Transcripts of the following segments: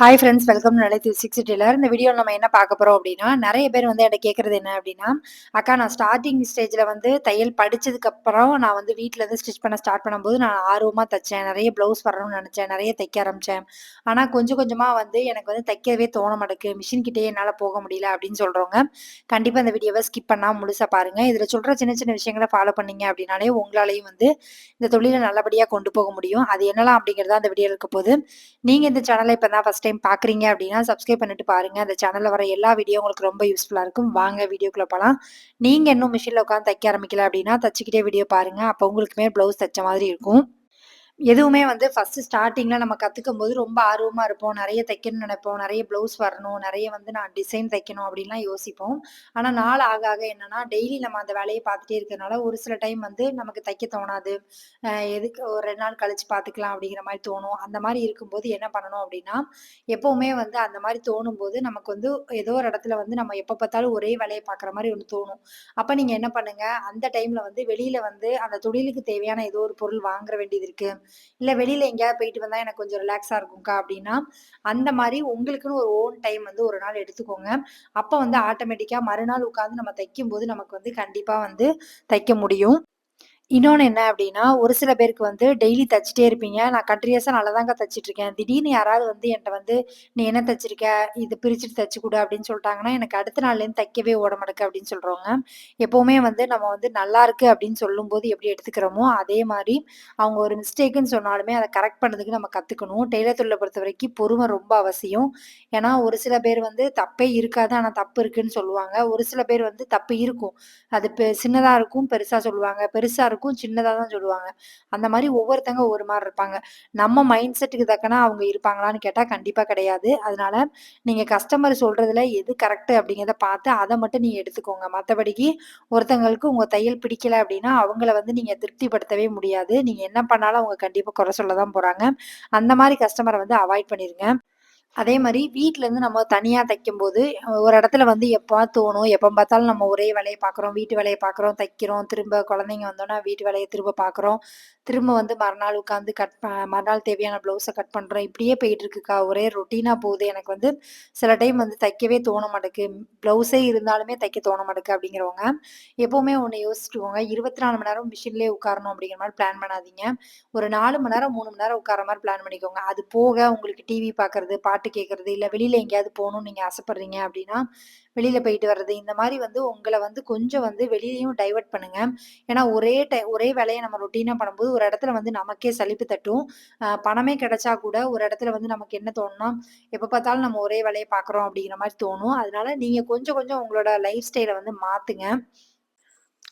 Hi friends welcome to நிலைத்து six tailor இந்த video நம்ம என்ன பார்க்க போகிறோம் அப்படின்னா நிறைய பேர் வந்து என்கிட்ட கேட்குறது என்ன அப்படின்னா அக்கா நான் ஸ்டார்டிங் ஸ்டேஜில் வந்து தையல் படித்ததுக்கப்புறம் நான் வந்து வீட்டில் இருந்து ஸ்டிச் பண்ண ஸ்டார்ட் பண்ணும்போது நான் ஆர்வமாக தைச்சேன். நிறைய ப்ளவுஸ் வரணும்னு நினச்சேன். நிறைய தைக்க ஆரம்பித்தேன் ஆனால் கொஞ்சம் கொஞ்சமாக வந்து எனக்கு வந்து தைக்கவே தோண மாட்டேக்கு மிஷின் கிட்டே என்னால் போக முடியல அப்படின்னு சொல்கிறவங்க கண்டிப்பாக இந்த வீடியோவை ஸ்கிப் பண்ணால் முழுசாக பாருங்கள் இதில் சொல்கிற சின்ன சின்ன விஷயங்களை ஃபாலோ பண்ணீங்க அப்படின்னாலே உங்களாலேயும் வந்து இந்த தொழிலை நல்லபடியாக கொண்டு போக முடியும். அது என்னலாம் அப்படிங்கிறதா அந்த வீடியோ இருக்க போது நீங்கள் இந்த சேனலை இப்போ தான் ஃபஸ்ட் டைம் பார்க்குறீங்க அப்படின்னா சப்ஸ்கிரைப் பண்ணிட்டு பாருங்கள் அந்த சேனலில் வர எல்லா வீடியோ உங்களுக்கு ரொம்ப யூஸ்ஃபுல்லாக இருக்கும். வாங்க வீடியோக்குள்ளே போகலாம் நீங்கள் இன்னும் மிஷினில் உட்காந்து தைக்க ஆரம்பிக்கல அப்படின்னா தச்சுக்கிட்டே வீடியோ பாருங்கள் அப்போ உங்களுக்குமே ப்ளவுஸ் தைச்ச மாதிரி இருக்கும். எதுவுமே வந்து ஃபஸ்ட்டு ஸ்டார்டிங்கில் நம்ம கற்றுக்கும் போது ரொம்ப ஆர்வமாக இருப்போம். நிறைய தைக்கணும்னு நினைப்போம். நிறைய ப்ளவுஸ் வரணும். நிறைய வந்து நான் டிசைன் தைக்கணும் அப்படின்லாம் யோசிப்போம். ஆனால் நாள் ஆக ஆக என்னென்னா டெய்லி நம்ம அந்த வேலையை பார்த்துட்டே இருக்கிறனால ஒரு சில டைம் வந்து நமக்கு தைக்க தோணாது. எதுக்கு ஒரு ரெண்டு நாள் கழிச்சு பார்த்துக்கலாம் அப்படிங்கிற மாதிரி தோணும். அந்த மாதிரி இருக்கும்போது என்ன பண்ணணும் அப்படின்னா எப்போவுமே வந்து அந்த மாதிரி தோணும் போது நமக்கு வந்து ஏதோ ஒரு இடத்துல வந்து நம்ம எப்போ பார்த்தாலும் ஒரே வேலையை பார்க்குற மாதிரி ஒன்று தோணும். அப்போ நீங்கள் என்ன பண்ணுங்கள் அந்த டைமில் வந்து வெளியில் வந்து அந்த தொழிலுக்கு தேவையான ஏதோ ஒரு பொருள் வாங்குற வேண்டியது இருக்குது இல்லை வெளியில் எங்கேயாவது போயிட்டு வந்தால் எனக்கு கொஞ்சம் ரிலாக்ஸாக இருக்கும்க்கா அப்படின்னா அந்த மாதிரி உங்களுக்குன்னு ஒரு ஓன் டைம் வந்து ஒரு நாள் எடுத்துக்கோங்க. அப்போ வந்து ஆட்டோமேட்டிக்காக மறுநாள் உட்காந்து நம்ம தைக்கும் போது நமக்கு வந்து கண்டிப்பாக வந்து தைக்க முடியும். இன்னொன்று என்ன அப்படின்னா ஒரு சில பேருக்கு வந்து டெய்லி தைச்சிட்டே இருப்பீங்க. நான் கண்டினியூஸாக நல்லா தாங்க இருக்கேன் திடீர்னு யாராவது வந்து என்கிட்ட வந்து நீ என்ன தச்சிருக்க? இது பிரிச்சுட்டு தச்சு கொடு அப்படின்னு சொல்லிட்டாங்கன்னா எனக்கு அடுத்த நாள்லேருந்து தைக்கவே ஓட மாட்டேக்கு அப்படின்னு சொல்கிறவங்க எப்போவுமே வந்து நம்ம வந்து நல்லா இருக்கு அப்படின்னு சொல்லும்போது எப்படி எடுத்துக்கிறோமோ அதே மாதிரி அவங்க ஒரு மிஸ்டேக்குன்னு சொன்னாலுமே அதை கரெக்ட் பண்ணுறதுக்கு நம்ம கற்றுக்கணும் டெய்லர் தொழிலை பொறுத்த வரைக்கும் பொறுமை ரொம்ப அவசியம். ஏன்னா ஒரு சில பேர் வந்து தப்பே இருக்காது ஆனால் தப்பு இருக்குன்னு சொல்லுவாங்க. ஒரு சில பேர் வந்து தப்பு இருக்கும். அது பெ சின்னதாக இருக்கும் பெருசாக சொல்லுவாங்க. பெருசாக இருக்கும். எல்லாருக்கும் சின்னதாக தான் சொல்லுவாங்க. அந்த மாதிரி ஒவ்வொருத்தங்க ஒரு மாதிரி இருப்பாங்க. நம்ம மைண்ட் செட்டுக்கு தக்கனா அவங்க இருப்பாங்களான்னு கேட்டால் கண்டிப்பாக கிடையாது. அதனால நீங்கள் கஸ்டமர் சொல்கிறதுல எது கரெக்டு அப்படிங்கிறத பார்த்து அதை மட்டும் நீங்கள் எடுத்துக்கோங்க. மற்றபடிக்கு ஒருத்தங்களுக்கு உங்கள் தையல் பிடிக்கல அப்படின்னா அவங்கள வந்து நீங்கள் திருப்திப்படுத்தவே முடியாது. நீங்கள் என்ன பண்ணாலும் அவங்க கண்டிப்பாக குறை சொல்ல தான் போகிறாங்க அந்த மாதிரி கஸ்டமரை வந்து அவாய்ட் பண்ணிடுங்க அதே மாதிரி வீட்டிலேருந்து நம்ம தனியாக தைக்கும்போது ஒரு இடத்துல வந்து எப்போ தோணும் எப்போ பார்த்தாலும் நம்ம ஒரே வேலையை பார்க்குறோம் வீட்டு வேலையை பார்க்குறோம் தைக்கிறோம் திரும்ப குழந்தைங்க வந்தோன்னா வீட்டு வேலையை திரும்ப பார்க்குறோம் திரும்ப வந்து மறுநாள் உட்காந்து கட் மறுநாள் தேவையான ப்ளவுஸை கட் பண்ணுறோம் இப்படியே போயிட்டு இருக்குக்கா ஒரே ரொட்டீனாக போகுது எனக்கு வந்து சில டைம் வந்து தைக்கவே தோண மாட்டேக்கு ப்ளவுஸே இருந்தாலுமே தைக்க தோண மாட்டேக்கு அப்படிங்கிறவங்க எப்போவுமே ஒன்று யோசிச்சுக்கோங்க இருபத்தி நாலு மணி நேரம் மிஷின்லேயே உட்காரணும் அப்படிங்கிற மாதிரி பிளான் பண்ணாதீங்க ஒரு நாலு மணி நேரம் மூணு மணி நேரம் உட்கார மாதிரி பிளான் பண்ணிக்கோங்க அது போக உங்களுக்கு டிவி பார்க்குறது பாட்டு பாட்டு கேட்குறது இல்லை வெளியில் எங்கேயாவது போகணும்னு நீங்கள் ஆசைப்பட்றீங்க அப்படின்னா வெளியில் போயிட்டு வர்றது இந்த மாதிரி வந்து உங்களை வந்து கொஞ்சம் வந்து வெளியிலையும் டைவெர்ட் பண்ணுங்க. ஏன்னா ஒரே டை ஒரே வேலையை நம்ம ரொட்டீனாக பண்ணும்போது ஒரு இடத்துல வந்து நமக்கே சலிப்பு தட்டும். பணமே கிடைச்சா கூட ஒரு இடத்துல வந்து நமக்கு என்ன தோணும்னா எப்போ பார்த்தாலும் நம்ம ஒரே வேலையை பார்க்குறோம் அப்படிங்கிற மாதிரி தோணும். அதனால நீங்கள் கொஞ்சம் கொஞ்சம் உங்களோட லைஃப் ஸ்டைலை வந்து மாற்றுங்க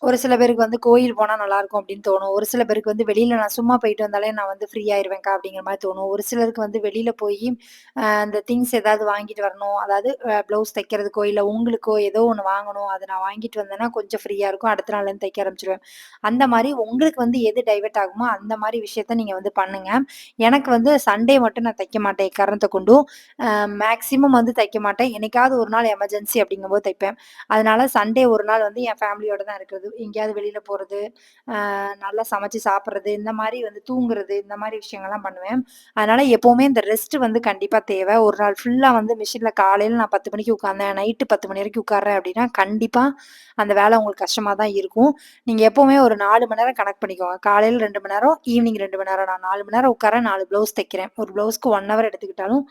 ஒரு சில பேருக்கு வந்து கோயில் போனால் நல்லாயிருக்கும் அப்படின்னு தோணும். ஒரு சில பேருக்கு வந்து வெளியில் நான் சும்மா போயிட்டு வந்தாலே நான் வந்து ஃப்ரீ ஆயிடுவேன்க்கா அப்படிங்கிற மாதிரி தோணும். ஒரு சிலருக்கு வந்து வெளியில் போய் அந்த திங்ஸ் ஏதாவது வாங்கிட்டு வரணும். அதாவது ப்ளவுஸ் தைக்கிறதுக்கோ இல்லை உங்களுக்கோ ஏதோ ஒன்று வாங்கணும். அதை நான் வாங்கிட்டு வந்தேன்னா கொஞ்சம் ஃப்ரீயாக இருக்கும். அடுத்த நாள்லேருந்து தைக்க ஆரம்பிச்சிடுவேன் அந்த மாதிரி உங்களுக்கு வந்து எது டைவெர்ட் ஆகுமோ அந்த மாதிரி விஷயத்த நீங்கள் வந்து பண்ணுங்கள் எனக்கு வந்து சண்டே மட்டும் நான் தைக்க மாட்டேன். காரணத்தை கொண்டும் மேக்ஸிமம் வந்து தைக்க மாட்டேன். என்னைக்காவது ஒரு நாள் எமர்ஜென்சி அப்படிங்கும்போது தைப்பேன். அதனால சண்டே ஒரு நாள் வந்து என் ஃபேமிலியோட தான் இருக்கிறது. எங்கேயாவது வெளியில் போகிறது நல்லா சமைச்சு சாப்பிட்றது இந்த மாதிரி வந்து தூங்குறது இந்த மாதிரி விஷயங்கள்லாம் பண்ணுவேன். அதனால் எப்போவுமே இந்த ரெஸ்ட் வந்து கண்டிப்பாக தேவை. ஒரு நாள் ஃபுல்லாக வந்து மிஷினில் காலையில் நான் பத்து மணிக்கு உட்காந்தேன் நைட்டு பத்து மணி வரைக்கும் உட்காறேன் அப்படின்னா கண்டிப்பாக அந்த வேலை உங்களுக்கு கஷ்டமாக தான் இருக்கும். நீங்கள் எப்போவுமே ஒரு நாலு மணி நேரம் கனெக்ட் பண்ணிக்கோங்க. காலையில் ரெண்டு மணி நேரம் ஈவினிங் ரெண்டு மணி நேரம். நான் நாலு மணி நேரம் உட்காரேன் நாலு ப்ளவுஸ் தைக்கிறேன். ஒரு ப்ளவுஸ்க்கு ஒன் ஹவர் எடுத்துக்கிட்டாலும்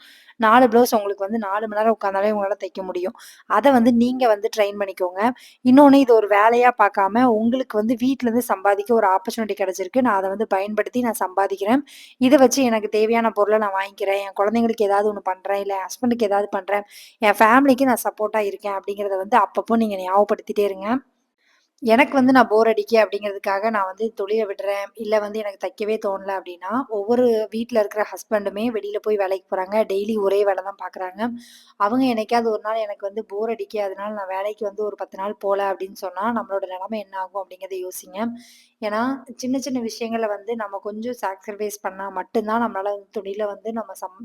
நாலு ப்ளவுஸ் உங்களுக்கு வந்து நாலு மணி நேரம் உட்காந்தாலே உங்களால் தைக்க முடியும். அதை வந்து நீங்கள் வந்து ட்ரெயின் பண்ணிக்கோங்க. இன்னொன்று இது ஒரு வேலையாக பார்க்காம உங்களுக்கு வந்து வீட்டிலேருந்து சம்பாதிக்க ஒரு ஆப்பர்ச்சுனிட்டி கிடச்சிருக்கு. நான் அதை வந்து பயன்படுத்தி நான் சம்பாதிக்கிறேன். இதை வச்சு எனக்கு தேவையான பொருளை நான் வாங்கிக்கிறேன். என் குழந்தைங்களுக்கு ஏதாவது ஒன்று பண்ணுறேன் இல்லை ஹஸ்பண்டுக்கு ஏதாவது பண்ணுறேன் என் ஃபேமிலிக்கு நான் சப்போர்ட்டாக இருக்கேன் அப்படிங்கிறத வந்து அப்பப்போ நீங்கள் ஞாபகப்படுத்திட்டே இருங்க. எனக்கு வந்து நான் போர் அடிக்க அப்படிங்கிறதுக்காக நான் வந்து தொழிலை விடுறேன். இல்லை வந்து எனக்கு தைக்கவே தோணல அப்படின்னா, ஒவ்வொரு வீட்டில் இருக்கிற ஹஸ்பண்டுமே வெளியில் போய் வேலைக்கு போகிறாங்க டெய்லி ஒரே வேலை தான் பார்க்குறாங்க. அவங்க என்னைக்காவது ஒரு நாள் எனக்கு வந்து போர் அடிக்க, அதனால நான் வேலைக்கு வந்து ஒரு பத்து நாள் போகல அப்படின்னு சொன்னால் நம்மளோட நிலைமை என்ன ஆகும் அப்படிங்கிறத யோசிங்க. ஏன்னா, சின்ன சின்ன விஷயங்கள வந்து நம்ம கொஞ்சம் சாக்ரிஃபைஸ் பண்ணால் மட்டும்தான் நம்மளால் வந்து தொழில வந்து நம்ம சம்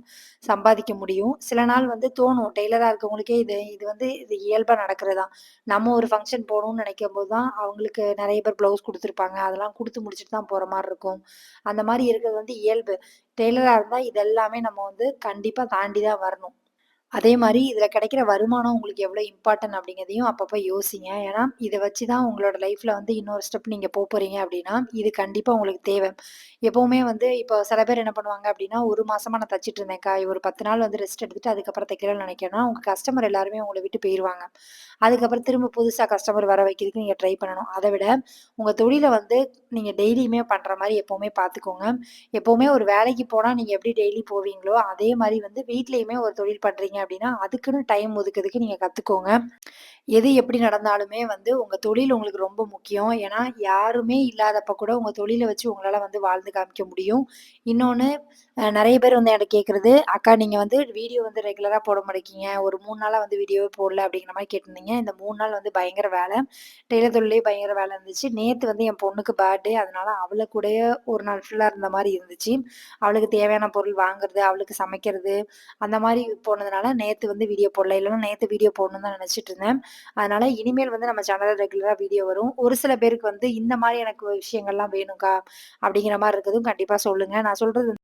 சம்பாதிக்க முடியும். சில நாள் வந்து தோணும். டெய்லராக இருக்கவங்களுக்கே இது இது வந்து இது இயல்பாக நடக்கிறது தான். நம்ம ஒரு ஃபங்க்ஷன் போகணும்னு நினைக்கும் போது தான், அவங்களுக்கு நிறைய பேர் ப்ளவுஸ் கொடுத்துருப்பாங்க அதெல்லாம் கொடுத்து முடிச்சுட்டு தான் போகிற மாதிரி இருக்கும். அந்த மாதிரி இருக்கிறது வந்து இயல்பு. டெய்லராக இருந்தால் இது எல்லாமே நம்ம வந்து கண்டிப்பாக தாண்டி தான் வரணும். அதே மாரி இதில கிடைக்கிற வருமானம் உங்களுக்கு எவ்வளோ இம்பார்ட்டன்ட் அப்படிங்கிறதையும் அப்பப்போ யோசிங்க. ஏன்னா, இத வச்சு தான் உங்களோட லைஃப்ல வந்து இன்னொரு ஸ்டெப் நீங்க போ போறீங்க அப்படின்னா, இது கண்டிப்பா உங்களுக்கு தேவை. எப்பவுமே வந்து இப்போ சில பேர் என்ன பண்ணுவாங்க அப்படின்னா, 1 மாசமா நான் தச்சுட்டு இருந்தேன்க்கா. ஒரு 10 நாள் வந்து ரெஸ்ட் எடுத்துட்டு அதுக்கப்புறம் தைக்கிறேன்னு நெனைக்கிறேன்னா, உங்க கஸ்டமர் எல்லாருமே உங்கள விட்டு போயிருவாங்க. அதுக்கப்புறம் திரும்ப புதுசா கஸ்டமர் வர வைக்கிறதுக்கு நீங்க ட்ரை பண்ணணும். அத விட உங்க தொழில வந்து நீங்க டெய்லியுமே பண்ற மாரி எப்பவுமே பார்த்துக்கோங்க. எப்பவுமே ஒரு வேலைக்கு போனா நீங்க எப்படி டெய்லி போவீங்களோ, அதே மாரி வந்து வீட்லயுமே ஒரு தொழில் பண்றீங்க அப்படின்னா, அதுக்குன்னு டைம் ஒதுக்கிறதுக்கு நீங்க கத்துக்கோங்க. எது எப்படி நடந்தாலுமே வந்து உங்க தொழில் உங்களுக்கு ரொம்ப முக்கியம். ஏன்னா, யாருமே இல்லாதப்ப கூட உங்க தொழில வச்சு உங்களால வந்து வாழ்ந்து காமிக்க முடியும். இன்னொன்னு நிறைய பேர் வந்து என்ட்ட கேட்குறது "அக்கா நீங்கள் வந்து வீடியோ வந்து ரெகுலராக போட மாட்டேங்கிங்க ஒரு மூணு நாளாக வந்து வீடியோவே போடல." அப்படிங்கிற மாதிரி கேட்டிருந்தீங்க. இந்த மூணு நாள் வந்து பயங்கர வேலை டெய்லர் தொழிலே பயங்கர வேலை இருந்துச்சு. நேற்று வந்து என் பொண்ணுக்கு பர்த்டே. அதனால அவளுக்கு கூடயே ஒரு நாள் ஃபுல்லாக இருந்த மாதிரி இருந்துச்சு. அவளுக்கு தேவையான பொருள் வாங்குறது, அவளுக்கு சமைக்கிறது, அந்த மாதிரி போனதுனால நேற்று வந்து வீடியோ போடல. இல்லைன்னா நேற்று வீடியோ போடணும்னு தான் நினச்சிட்டு இருந்தேன். அதனால இனிமேல் வந்து நம்ம சேனலில் ரெகுலராக வீடியோ வரும். ஒரு சில பேருக்கு வந்து இந்த மாதிரி எனக்கு விஷயங்கள்லாம் வேணுக்கா அப்படிங்கிற மாதிரி இருக்கிறதும் கண்டிப்பாக சொல்லுங்கள் நான் சொல்கிறது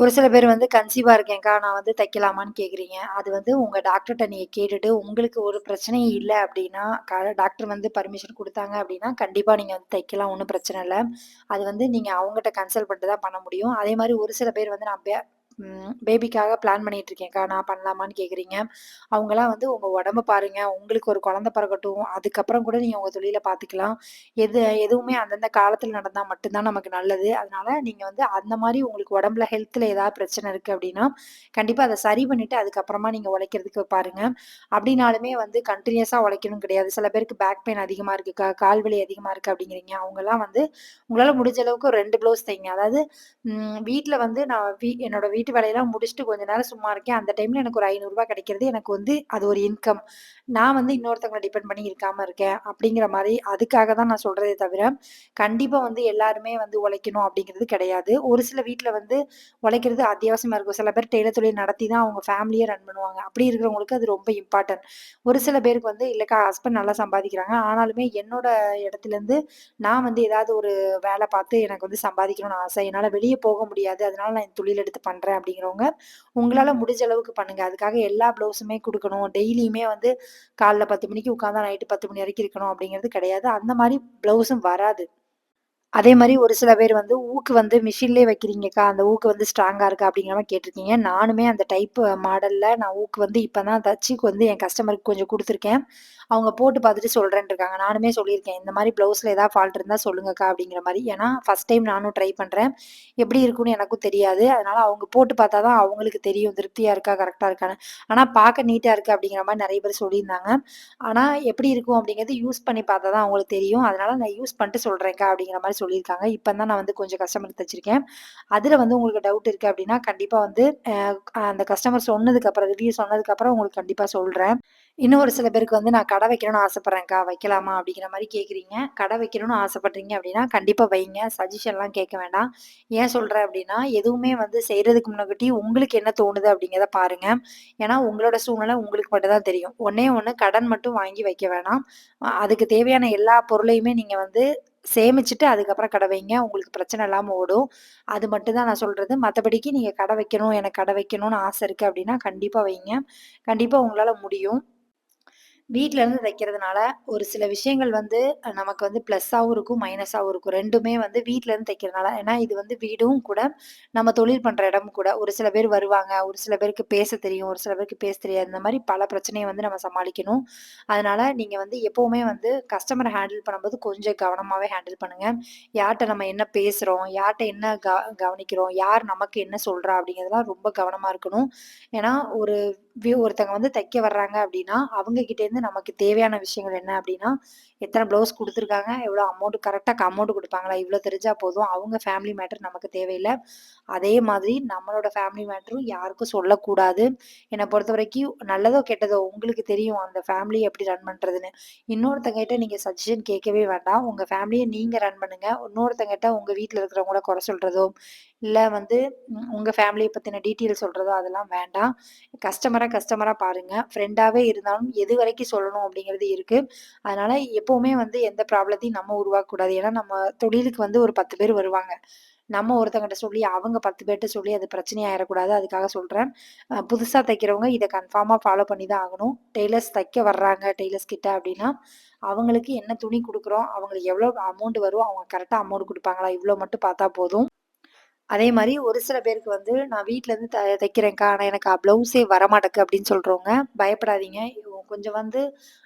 ஒரு சில பேர் வந்து கன்சீவாக இருக்கேன்க்கா, நான் வந்து தைக்கலாமான்னு கேட்குறீங்க. அது வந்து உங்கள் டாக்டர்கிட்ட நீங்கள் கேட்டுட்டு, உங்களுக்கு ஒரு பிரச்சனையும் இல்லை அப்படின்னா க டாக்டர் வந்து பர்மிஷன் கொடுத்தாங்க அப்படின்னா கண்டிப்பாக நீங்கள் வந்து தைக்கலாம். ஒன்றும் பிரச்சனை இல்லை அது வந்து நீங்கள் அவங்ககிட்ட கன்சல்ட் பண்ணிட்டு தான் பண்ண முடியும். அதே மாதிரி ஒரு சில பேர் வந்து நான் பே பேபிக்காக பிளான் பண்ணிட்டு இருக்கேன்க்கா, நான் பண்ணலாமான்னு கேட்குறீங்க. அவங்களாம் வந்து உங்கள் உடம்ப பாருங்க. உங்களுக்கு ஒரு குழந்தை பிறக்கட்டும். அதுக்கப்புறம் கூட நீங்கள் உங்கள் தொழிலை பார்த்துக்கலாம். எது எதுவுமே அந்தந்த காலத்தில் நடந்தால் மட்டும்தான் நமக்கு நல்லது. அதனால நீங்கள் வந்து அந்த மாதிரி உங்களுக்கு உடம்புல ஹெல்த்தில் ஏதாவது பிரச்சனை இருக்குது அப்படின்னா கண்டிப்பாக அதை சரி பண்ணிவிட்டு அதுக்கப்புறமா நீங்கள் உழைக்கிறதுக்கு பாருங்க. அப்படின்னாலுமே வந்து கண்டினியூஸாக உழைக்கணும்னு கிடையாது. சில பேருக்கு பேக் பெயின் அதிகமாக இருக்குக்கா, கால் வலி அதிகமாக இருக்குது அப்படிங்கிறீங்க அவங்கெல்லாம் வந்து உங்களால் முடிஞ்ச அளவுக்கு ரெண்டு ப்ளவுஸ் தைங்க. அதாவது வீட்டில் வந்து நான் வீ என்னோட வீட்டு வேலையெல்லாம் முடிச்சுட்டு கொஞ்ச நேரம் சும்மா இருக்கேன். அந்த டைம்ல எனக்கு ஒரு ஐநூறுரூவா கிடைக்கிறது எனக்கு வந்து அது ஒரு இன்கம். நான் வந்து இன்னொருத்தவங்கள டிபெண்ட் பண்ணி இருக்காம இருக்கேன். அப்படிங்கிற மாதிரி அதுக்காக தான் நான் சொல்றதே தவிர, கண்டிப்பா வந்து எல்லாருமே வந்து உழைக்கணும் அப்படிங்கிறது கிடையாது. ஒரு சில வீட்டில் வந்து உழைக்கிறது அத்தியாவசியமா இருக்கும். சில பேர் டெய்லர் தொழில் நடத்தி தான் அவங்க ஃபேமிலியை ரன் பண்ணுவாங்க. அப்படி இருக்கிறவங்களுக்கு அது ரொம்ப இம்பார்ட்டன்ட். ஒரு சில பேருக்கு வந்து இல்லைக்கா ஹஸ்பண்ட் நல்லா சம்பாதிக்கிறாங்க. ஆனாலுமே என்னோட இடத்துலருந்து நான் வந்து ஏதாவது ஒரு வேலை பார்த்து எனக்கு வந்து சம்பாதிக்கணும்னு ஆசை. என்னால வெளியே போக முடியாது. அதனால நான் இந்த தொழில் எடுத்து பண்றேன் அப்டிங்கிறவங்க, உங்களால முடிஞ்ச அளவுக்கு பண்ணுங்க. அதுக்காக எல்லா ப்ளவுஸுமே குடுக்கணும். டெய்லியுமே வந்து காலைல 10 மணிக்கு உட்கார்ந்தா நைட்டு 10 மணி வரைக்கும் இருக்கணும் அப்டிங்கிறது கிடையாது. அந்த மாரி ப்ளவுஸும் வராது. அதே மாரி ஒரு சில பேர் வந்து ஊக்கு வந்து மிஷின்லயே வைக்கிறீங்கக்கா, அந்த ஊக்கு வந்து ஸ்ட்ராங்கா இருக்கா? அப்படிங்கிற மாரி கேட்டிருக்கீங்க. நானுமே அந்த டைப் மாடல்ல நான் ஊக்கு வந்து இப்ப தான் தச்சு வந்து என் கஸ்டமருக்கு கொஞ்சம் குடுத்துருக்கேன். அவங்க போட்டு பார்த்துட்டு சொல்றேன்ட்டு இருக்காங்க. நானுமே சொல்லியிருக்கேன். இந்த மாரி ப்ளவுஸ்ல ஏதாவது ஃபால்ட் இருந்தா சொல்லுங்கக்கா அப்படிங்கிற மாரி. ஏன்னா ஃபர்ஸ்ட் டைம் நானும் ட்ரை பண்றேன். எப்படி இருக்கும்னு எனக்கும் தெரியாது. அதனால அவங்க போட்டு பார்த்தா தான் அவங்களுக்கு தெரியும். திருப்தியா இருக்கா? கரெக்ட்டா இருக்கான்னு. ஆனா பார்க்க நீட்டா இருக்கு அப்படிங்கிற மாரி நெறைய பேர் சொல்லியிருந்தாங்க. ஆனா எப்படி இருக்கும் அப்படிங்கிறது யூஸ் பண்ணி பார்த்தா தான் அவங்களுக்கு தெரியும். அதனால நான் யூஸ் பண்ணிட்டு சொல்றேன்க்கா அப்படிங்கிற மாரி சொல்லியிருக்காங்க. இப்போ தான் நான் வந்து கொஞ்சம் கஸ்டமர் தச்சிருக்கேன். அதில் வந்து உங்களுக்கு டவுட் இருக்குது அப்படின்னா, கண்டிப்பாக வந்து அந்த கஸ்டமர் சொன்னதுக்கப்புறம் ரிவ்யூ சொன்னதுக்கப்புறம் உங்களுக்கு கண்டிப்பாக சொல்கிறேன் இன்னும் ஒரு சில பேருக்கு வந்து நான் கடை வைக்கணும்னு ஆசைப்பட்றேன்க்கா வைக்கலாமா? அப்படிங்கிற மாதிரி கேட்குறீங்க. கடை வைக்கணும்னு ஆசைப்பட்றீங்க அப்படின்னா, கண்டிப்பாக வைங்க. சஜஷன்லாம் கேட்க வேண்டாம். ஏன் சொல்கிறேன் அப்படின்னா, எதுவுமே வந்து செய்கிறதுக்கு முன்னாடி உங்களுக்கு என்ன தோணுது அப்படிங்கிறத பாருங்க. ஏன்னா, உங்களோட சூழ்நிலை உங்களுக்கு மட்டும் தான் தெரியும். ஒன்றே ஒன்று கடன் மட்டும் வாங்கி வைக்க வேணாம். அதுக்கு தேவையான எல்லா பொருளையுமே நீங்கள் வந்து சேமிச்சுட்டு அதுக்கப்புறம் கடை வைங்க. உங்களுக்கு பிரச்சனை இல்லாமல் ஓடும். அது மட்டும் தான் நான் சொல்கிறது மற்றபடிக்கு நீங்கள் கடை வைக்கணும், எனக்கு கடை வைக்கணும்னு ஆசை இருக்குது அப்படின்னா, கண்டிப்பாக வைங்க. கண்டிப்பாக உங்களால் முடியும். வீட்டில இருந்து தைக்கிறதுனால ஒரு சில விஷயங்கள் வந்து நமக்கு வந்து ப்ளஸ்ஸாகவும் இருக்கும், மைனஸாகவும் இருக்கும். ரெண்டுமே வந்து வீட்டில இருந்து தைக்கிறதுனால. ஏன்னா இது வந்து வீடும் கூட, நம்ம தொழில் பண்ற இடமும் கூட. ஒரு சில பேர் வருவாங்க, ஒரு சில பேருக்கு பேச தெரியும், ஒரு சில பேருக்கு பேச தெரியாது. இந்த மாதிரி பல பிரச்சனையை வந்து நம்ம சமாளிக்கணும். அதனால நீங்க வந்து எப்பவுமே வந்து கஸ்டமரை ஹேண்டில் பண்ணும்போது கொஞ்சம் கவனமாவே ஹேண்டில் பண்ணுங்க. யார்கிட்ட நம்ம என்ன பேசுறோம், யார்கிட்ட என்ன க கவனிக்கிறோம், யார் நமக்கு என்ன சொல்றா அப்படிங்கிறதுலாம் ரொம்ப கவனமா இருக்கணும். ஏன்னா ஒரு ஒருத்தங்க வந்து தைக்க வர்றாங்க அப்படின்னா, அவங்க கிட்டேருந்து நமக்கு தேவையான விஷயங்கள் என்ன அப்படின்னா, எத்தனை ப்ளவுஸ் கொடுத்துருக்காங்க எவ்வளோ அமௌண்ட் கரெக்டாக அமௌண்ட் கொடுப்பாங்களா இவ்வளோ தெரிஞ்சால் போதும். அவங்க ஃபேமிலி மேட்டர் நமக்கு தேவையில்லை அதே மாதிரி நம்மளோட ஃபேமிலி மேட்டரும் யாருக்கும் சொல்லக்கூடாது. என்னை பொறுத்த வரைக்கும் நல்லதோ, கெட்டதோ உங்களுக்கு தெரியும் அந்த ஃபேமிலி எப்படி ரன் பண்ணுறதுன்னு இன்னொருத்தங்கிட்ட நீங்கள் சஜஷன் கேட்கவே வேண்டாம். உங்கள் ஃபேமிலியை நீங்கள் ரன் பண்ணுங்கள் இன்னொருத்தங்கிட்ட உங்கள் வீட்டில் இருக்கிறவங்கள குறை சொல்கிறதோ இல்லை வந்து உங்கள் ஃபேமிலியை பற்றின டீட்டெயில் சொல்கிறதோ அதெல்லாம் வேண்டாம். கஸ்டமராக கஸ்டமராக பாருங்கள் ஃப்ரெண்டாகவே இருந்தாலும் எது வரைக்கும் சொல்லணும் அப்படிங்கிறது இருக்குது அதனால் எப்போவுமே வந்து எந்த ப்ராப்ளத்தையும் நம்ம உருவாக்கக்கூடாது. ஏன்னா நம்ம தொழிலுக்கு வந்து ஒரு 10 பேர் வருவாங்க. நம்ம ஒருத்தங்கிட்ட சொல்லி, அவங்க பத்து பேர்கிட்ட சொல்லி அது பிரச்சனையாயிடக்கூடாது அதுக்காக சொல்கிறேன் புதுசாக தைக்கிறவங்க இதை கன்ஃபார்மாக ஃபாலோ பண்ணி தான் ஆகணும். டெய்லர்ஸ் தைக்க வர்றாங்க டெய்லர்ஸ் கிட்ட அப்படின்னா அவங்களுக்கு என்ன துணி கொடுக்குறோம் அவங்களுக்கு எவ்வளோ அமௌண்ட் வரும், அவங்க கரெக்டாக அமௌண்ட் கொடுப்பாங்களா இவ்வளோ மட்டும் பார்த்தா போதும். அதே மாதிரி ஒரு சில பேருக்கு வந்து நான் வீட்டிலேருந்து த தைக்கிறேன்க்கா. ஆனால் எனக்கு ப்ளவுஸே வரமாட்டேக்கு அப்படின்னு சொல்கிறவங்க பயப்படாதீங்க. கொஞ்சம் வந்து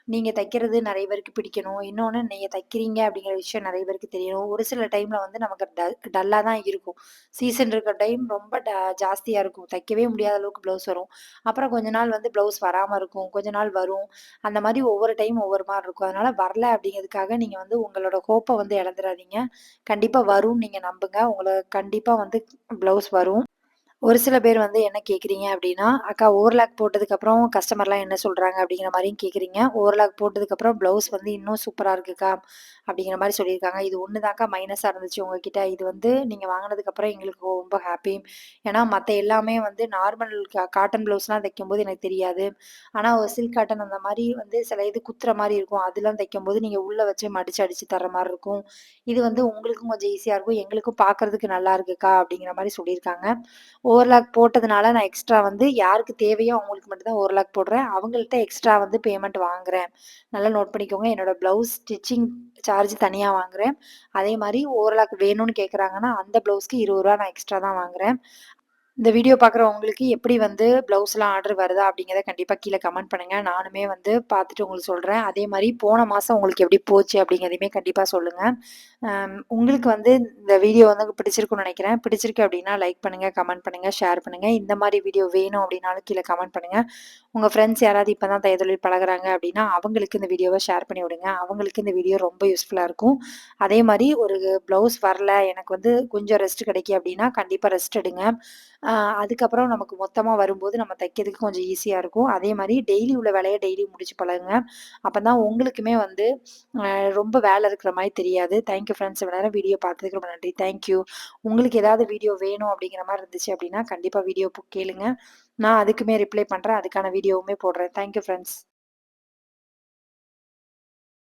நீங்கள் தைக்கிறது நிறைய பேருக்கு பிடிக்கணும். இன்னொன்று நீங்கள் தைக்கிறீங்க அப்படிங்கிற விஷயம் நிறைய பேருக்கு தெரியணும். ஒரு சில டைமில் வந்து நமக்கு டல் டல்லாக தான் இருக்கும். சீசன் இருக்கிற டைம் ரொம்ப ட ஜாஸ்தியாக இருக்கும். தைக்கவே முடியாத அளவுக்கு ப்ளவுஸ் வரும். அப்புறம் கொஞ்ச நாள் வந்து ப்ளவுஸ் வராமல் இருக்கும். கொஞ்ச நாள் வரும். அந்த மாதிரி ஒவ்வொரு டைம் ஒவ்வொரு மாதிரி இருக்கும். அதனால் வரல அப்படிங்கிறதுக்காக நீங்கள் வந்து உங்களோட கோப்பை வந்து இழந்துராதீங்க. கண்டிப்பாக வரும்னு நீங்கள் நம்புங்க. உங்களுக்கு கண்டிப்பாக வந்து ப்ளவுஸ் வரும். ஒரு சில பேர் வந்து என்ன கேட்குறீங்க அப்படின்னா, "அக்கா ஓவர்லாக் போட்டதுக்கப்புறம் கஸ்டமர்லாம் என்ன சொல்கிறாங்க அப்படிங்கிற மாதிரியும் கேட்குறீங்க. ஓவர்லாக் போட்டதுக்கப்புறம் ப்ளவுஸ் வந்து இன்னும் சூப்பராக இருக்குக்கா, அப்படிங்கிற மாதிரி சொல்லியிருக்காங்க. இது ஒன்று தான்க்கா மைனஸாக இருந்துச்சு உங்ககிட்ட. இது வந்து நீங்கள் வாங்கினதுக்கப்புறம் எங்களுக்கு ரொம்ப ஹாப்பி. ஏன்னா மற்ற எல்லாமே வந்து நார்மல் கா காட்டன் ப்ளவுஸ்லாம் தைக்கும்போது எனக்கு தெரியாது. ஆனால் ஒரு சில்க் காட்டன் அந்த மாதிரி வந்து சில இது குத்துற மாதிரி இருக்கும். அதெல்லாம் தைக்கும்போது நீங்கள் உள்ளே வச்சு மடிச்சு அடித்து தர மாதிரி இருக்கும். இது வந்து உங்களுக்கும் கொஞ்சம் ஈஸியாக இருக்கும். எங்களுக்கும் பார்க்கறதுக்கு நல்லா இருக்குக்கா, அப்படிங்கிற மாதிரி சொல்லியிருக்காங்க. ஓவர்லாக் போட்டதுனால நான் எக்ஸ்ட்ரா வந்து யாருக்கு தேவையோ அவங்களுக்கு மட்டும் தான் ஓவர்லாக் போடுறேன். அவங்கள்ட்ட எக்ஸ்ட்ரா வந்து பேமெண்ட் வாங்குறேன். நல்லா நோட் பண்ணிக்கோங்க. என்னோட ப்ளவுஸ் ஸ்டிச்சிங் சார்ஜ் தனியாக வாங்குறேன். அதே மாதிரி ஓவர்லாக் வேணும்னு கேட்குறாங்கன்னா, அந்த ப்ளவுஸ்க்கு இருபது ரூபா நான் எக்ஸ்ட்ரா தான் வாங்குறேன். இந்த வீடியோ பார்க்குற உங்களுக்கு எப்படி வந்து ப்ளவுஸ்லாம் ஆர்டர் வருதா அப்படிங்கிறத கண்டிப்பாக கீழே கமெண்ட் பண்ணுங்க. நானுமே வந்து பார்த்துட்டு உங்களுக்கு சொல்கிறேன் அதே மாதிரி போன மாதம் உங்களுக்கு எப்படி போச்சு அப்படிங்கிறதையுமே கண்டிப்பாக சொல்லுங்கள் உங்களுக்கு வந்து இந்த வீடியோ வந்து பிடிச்சிருக்குன்னு நினைக்கிறேன் பிடிச்சிருக்கு அப்படின்னா லைக் பண்ணுங்கள் கமெண்ட் பண்ணுங்கள் ஷேர் பண்ணுங்கள் இந்த மாதிரி வீடியோ வேணும் அப்படின்னாலும் கீழே கமெண்ட் பண்ணுங்கள் உங்கள் ஃப்ரெண்ட்ஸ் யாராவது இப்போ தான் தையதொழில் தொழில் பழகுறாங்க அப்படின்னா, அவங்களுக்கு இந்த வீடியோவை ஷேர் பண்ணி விடுங்க. அவங்களுக்கு இந்த வீடியோ ரொம்ப யூஸ்ஃபுல்லாக இருக்கும். அதே மாதிரி ஒரு ப்ளவுஸ் வரல, எனக்கு வந்து கொஞ்சம் ரெஸ்ட் கிடைக்கும் அப்படின்னா, கண்டிப்பாக ரெஸ்ட் எடுங்க. அதுக்கப்புறம் நமக்கு மொத்தமாக வரும்போது நம்ம தைக்கிறதுக்கு கொஞ்சம் ஈஸியாக இருக்கும். அதே மாதிரி டெய்லி உள்ள வேலையை டெய்லி முடிச்சு பழகுங்க. அப்போ தான் உங்களுக்குமே வந்து ரொம்ப வேலை இருக்கிற மாதிரி தெரியாது. Thank you friends. இவ்வளோ நேரம் வீடியோ பார்த்ததுக்கு ரொம்ப நன்றி. Thank you. உங்களுக்கு ஏதாவது வீடியோ வேணும் அப்படிங்கிற மாதிரி இருந்துச்சு அப்படின்னா, கண்டிப்பாக வீடியோ கேளுங்க. நான் அதுக்குமே ரிப்ளை பண்ணுறேன் அதுக்கான வீடியோவுமே போடுறேன். Thank you friends.